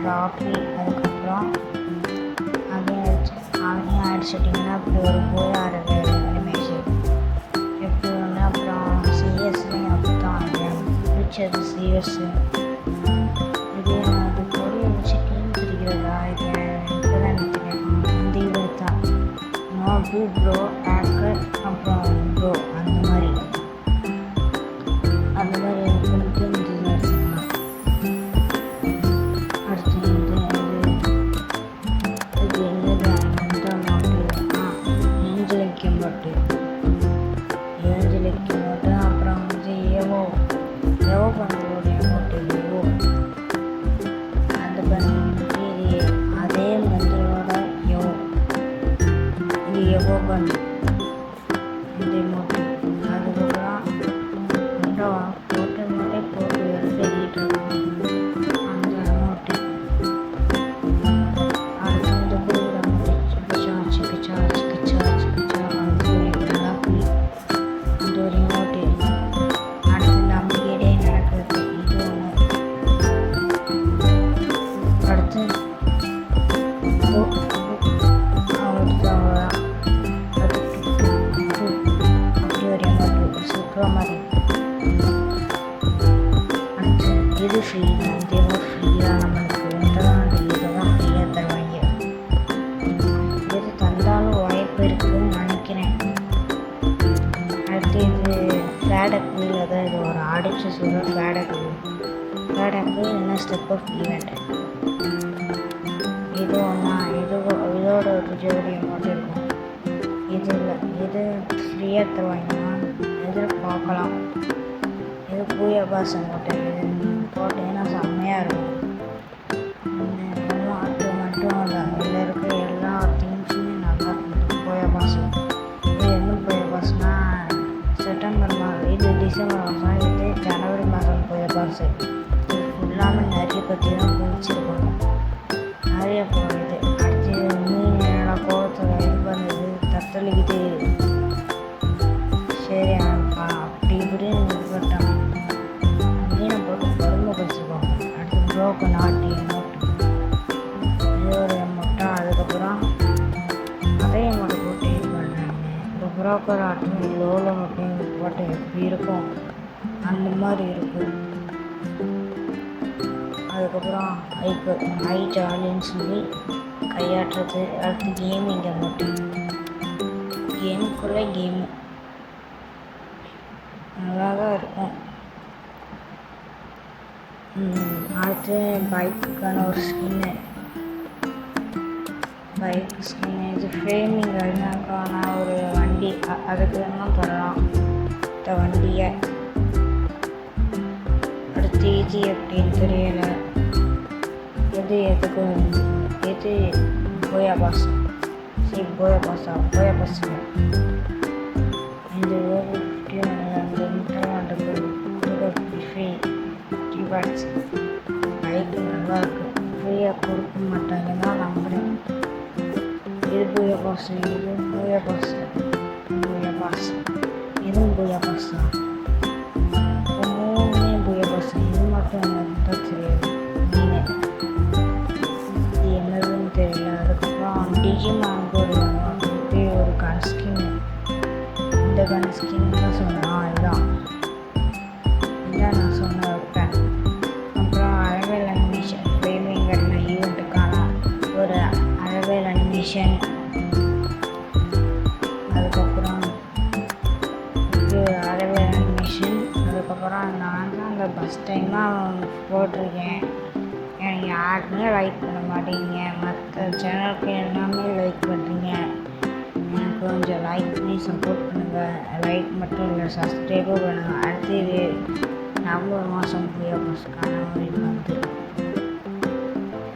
ராக்கி அதுக்கப்புறம் அதையும் அடிச்சு அதையும் அடிச்சிட்டிங்கன்னா அப்படி ஒரு போயார அனிமேஷன் எப்படி ஒன்று அப்புறம் சிஎஸ்லையும் அப்படி தான் எனக்கு பிடிச்சது சிஎஸ் இது அது கொடியை வச்சு டீம் பிரிக்கிறதா இது இப்போ தான் தான். நோ ப்ரோ ஆக்கர் என்ன ஸ்டெப் ஆஃப் இது ஒன்றா இது இதோட ஒரு ஜோடி அமௌண்ட் இருக்கும். இது இல்லை இது ஃப்ரீயாக தருவாங்கன்னா இதில் பார்க்கலாம். இது பூய பாஸ் அமௌண்ட்டு இது நீங்கள் போட்டீங்கன்னா செம்மையாக இருக்கும். மட்டும் இல்லை இதில் இருக்க எல்லா திங்ஸுமே நல்லா இருக்கும். பாஸ். இது என்ன பூயா பாஸ்னால் செப்டம்பர் மாதம் இது டிசம்பர் மாதம் இது ஜனவரி மாதம் பூயா பாஸ். இது ஃபுல்லாமே நிறைய பற்றி தான் குளிச்சிருப்பாங்க நிறைய போகுது அடுத்து மீன் என்னோட கோவத்தில் இது பண்ணுது தத்தளிக்குது சரி அப்பா அப்படி இப்படின்னு இது பண்ணிட்டாங்க மீனை போட்டு குழம்பு வச்சுக்கோங்க அடுத்து புரோக்கு நாட்டி நோட்டு இது ஒரு முட்டை அதுக்கப்புறம் அதே முட்டை போட்டு இது பண்ணாங்க இப்போ புரோக்கர் ஆட்டும் லோவில் மட்டும் போட்டு எப்படி இருக்கும் அந்த மாதிரி இருக்கும். அதுக்கப்புறம் ஹைக்கு ஐ ஜாலின்னு சொல்லி கையாட்டுறது அடுத்து கேமிங் மட்டும். கேமுக்குள்ளே கேமு நல்லா தான் இருக்கும். அடுத்து பைக்குக்கான ஒரு ஸ்கின்னு பைக் ஸ்கின்னு இது ஃப்ரேமிங் அதுனாக்கான ஒரு வண்டி அதுக்கு வேணால் தரலாம் இந்த வண்டியை. அடுத்து இது எப்படின்னு தெரியலை. எது எதுக்கு எது போயா பாஸ் சரி போயா பாஸா போயா பாஸ் இந்த ஒரு அந்த இன்டர்நெட்டுக்கு ஃப்ரீ ரிவார்ட்ஸ் பைக்கு நல்லா இருக்கு ஃப்ரீயாக கொடுக்க மாட்டாங்கன்னா நம்புகிறேன் இது பூயா பாஸ் இது பூயா பாஸ் பூயா பாஸ் இதுவும் பூயா பாஸ் தான் மூணுமே பூயா பாஸ் இது மட்டும் எனக்கு ஃபஸ்ட் டைமாக போட்டிருக்கேன். எனக்கு யாருமே லைக் பண்ண மாட்டீங்க. மற்ற சேனலுக்கு எல்லாமே லைக் பண்ணுறீங்க எனக்கு கொஞ்சம் லைக் பண்ணி சப்போர்ட் பண்ணுங்கள் லைக் மட்டும் இல்லை சப்ஸ்கிரைபும் பண்ணுங்கள் அடுத்தது நவம்பர் மாதம் புதிய பஸ்க்கான ஒரு வந்து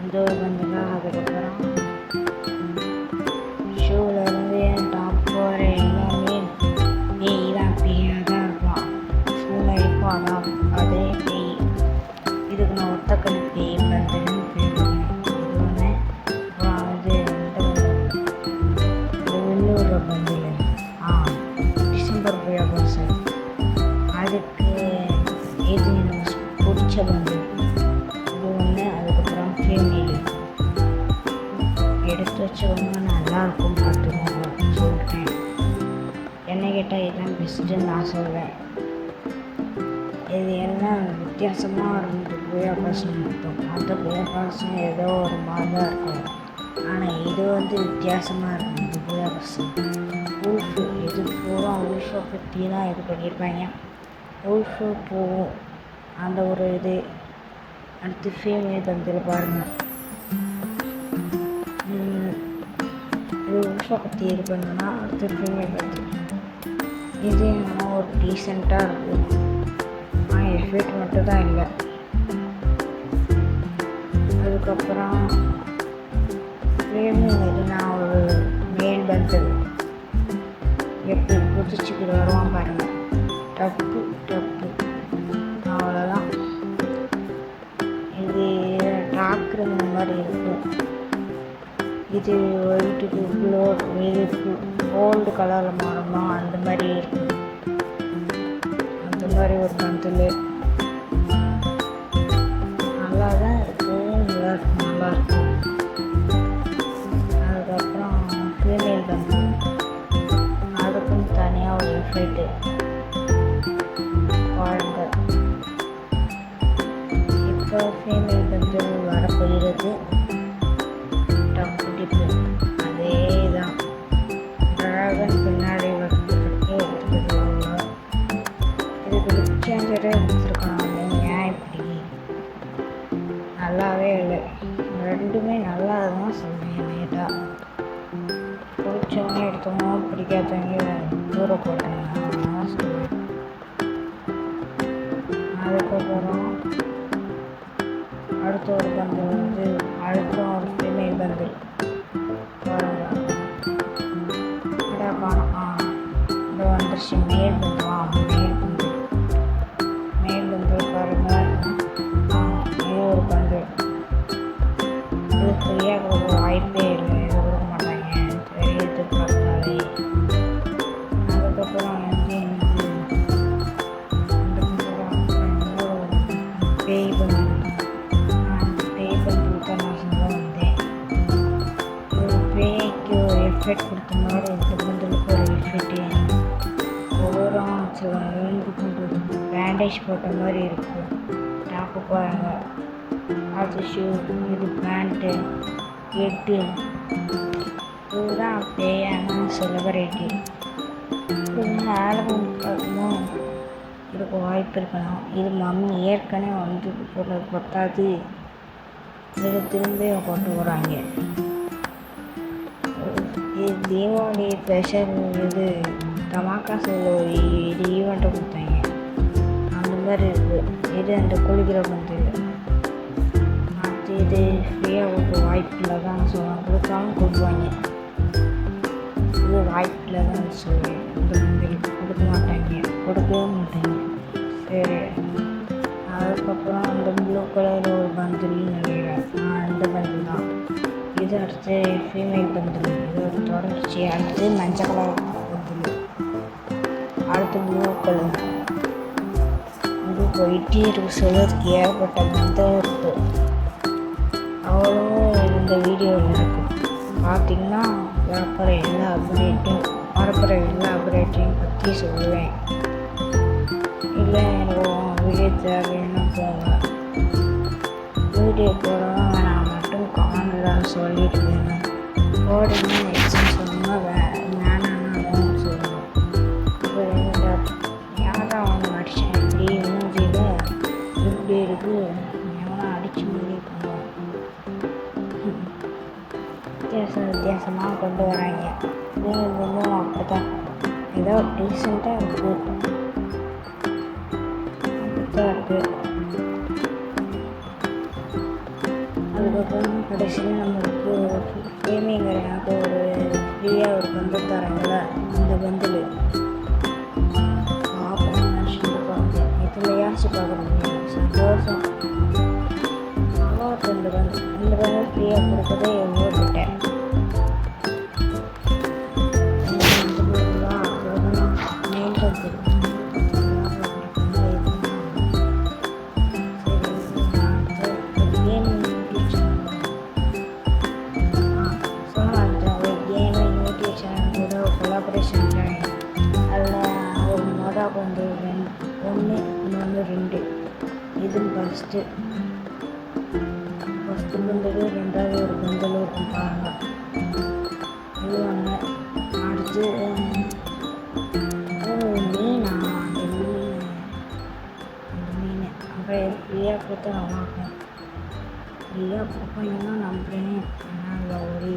இந்த ஒரு வந்துன்னா இதுதான் நான் சொல்வேன். இது என்ன வித்தியாசமாக இருந்தது புயா மட்டும் மற்ற புயா ஏதோ ஒரு மாதிரி தான் இருக்கும். ஆனால் இது வந்து வித்தியாசமாக இருந்தது புயா பாசம் உல்ஃபு இது பூரா உல்ஃபை பற்றி தான் இது பண்ணியிருப்பாங்க. உல்ஃபு பூவும். அந்த ஒரு இது. அடுத்து ஃபீமேல் பந்தில் பாருங்கள் இது உல்ஃபை பற்றி இது பண்ணுன்னா அடுத்து ஃபீமேல் பந்து இது என்னமோ ஒரு டீசெண்டாக இருக்குது ஆனால் எஃபெக்ட் மட்டும் தான் இல்லை. அதுக்கப்புறம் ஃப்ரேமிங் இது நான் ஒரு மேல் பந்து எப்படி குதிச்சுக்கிட்டு வருவான் பாருங்கள் டப்பு டப்பு. அவ்வளோதான் இது டாக் மாதிரி இருக்கும். இது ஒயிட்டுக்கு ப்ளோ இது கோல்டு கலரில் மாறணுமா அந்த மாதிரி இருக்கும் அந்த மாதிரி ஒரு பந்தில் நல்லா தான் இருக்கும் நல்லா இருக்கும் நல்லா இருக்கும் அதுக்கப்புறம் ஃபீமேல் பந்து அதுக்கும் தனியாக ஒரு எஃபெக்ட்டு பாருங்க. இப்போ ஃபீமேல் பந்து வரப்போகிறது. தூர போட்டாங்க சொல்லுவேன் அதுக்கப்புறம் அடுத்த ஒரு பந்து வந்து அடுத்த ஒரு ஃபீமேல் பந்து. பாருங்க. அடா காணோம் ஆ இது வந்துருச்சு. மேல் பந்து. பேய் பந்து அந்த பேய் நான் சொல்ல வந்தேன் ஒரு பேய்க்கு ஒரு எஃபெக்ட் கொடுத்த மாதிரி இந்த பந்துலுக்கு ஒரு எஃபெக்ட்டு ஓரம் வச்சுருவாங்க பேண்டேஜ் போட்ட மாதிரி இருக்கும் டாப்பு பாருங்க அது ஷூ இது பேண்ட்டு ஹெட்டு இதுதான் பேயான செலிபிரிட்டி இது ஆல்பம் பார்க்கணும் கொடுக்க வாய்ப்பு இருக்கலாம். இது மம்மி ஏற்கனவே வந்து போட்டது பத்தாது. இதை திரும்பி கொண்டு வராங்க. இது தீபாவளி ஸ்பெஷல் இது தமாக்கா சொல்ல ஒரு இது ஈவெண்ட்டை கொடுத்தாங்க. அந்த மாதிரி இருக்குது இது அந்த குளிக்கிற பந்து மற்ற இது ஃப்ரீயாக கொடுக்க வாய்ப்பு இல்லை தான் சொல்லுவாங்க கொடுத்தாலும் கொடுப்பாங்க. இது வாய்ப்பில் தான் சொல்லுவேன் இந்த கொடுக்க மாட்டாங்க. கொடுக்கவே மாட்டாங்க. சரி அதுக்கப்புறம் அந்த ப்ளூ கலர் ஒரு பந்தில் நினைக்கிறேன். அந்த பந்தில் தான். இது அடுத்து ஃபீமேல் பந்தில் இது ஒரு தொடர்ச்சி. அடுத்து மஞ்சள் கலர் பந்தில் அடுத்து ப்ளூ கலர் இது போயிட்டே இருக்கு. சொல்கிறதுக்கு ஏகப்பட்ட பந்தம் இருக்குது அவ்வளோ இந்த வீடியோவில் இருக்கும் பார்த்தீங்கன்னா வரப்போகிற எல்லா அப்டேட்டும் வரப்போகிற எல்லா அப்டேட்டையும் பற்றி சொல்லுவேன். இல்லை எனக்கு வீடியோ தேவைன்னு போங்க வீடியோ போடவும் வேணாம் மட்டும் கமெண்டில் சொல்லிட்டு இருந்தேன் போடுங்க எக்ஸாம் சொல்லணும் வே வேணாம்னு சொல்லணும் இப்போ இந்த யாரா ஒன்று அடித்தேன் இப்படி மூஞ்சியில் இப்படி இருக்குது எவனா அடித்து முடிவு பண்ணுவான் வித்தியாசம் வித்தியாசமாக கொண்டு வராங்க. இது வந்து அப்படி தான் ஏதோ டீசெண்டாக இருக்குது அப்படித்தான் இருக்குது அதுக்கப்புறம் கடைசியில் நம்மளுக்கு கேமிங்கிற ஒரு ஃப்ரீயாக ஒரு பந்து தராங்கள இந்த பந்தில். பார்ப்போம்னு நினச்சிட்டு இருப்பாங்க இதில் யாச்சு பார்க்குறீங்க? சந்தோஷம். நல்லா இருக்கு இந்த பந்து. இந்த பந்து ஃப்ரீயாக கொடுக்கதே ஓடிட்டேன் இதுன்னு ஃபஸ்ட்டு ஃபஸ்ட்டு பந்தல் ரெண்டாவது ஒரு பந்தல் இருக்கும் பாருங்க. இது அடுத்து அஹ், மீனா அந்த மீன். அந்த மீன். அப்புறம் ஃப்ரீயாக கொடுத்தா நல்லாயிருக்கும் ஃப்ரீயாக நம்புறேன் ஆனால் ஒரு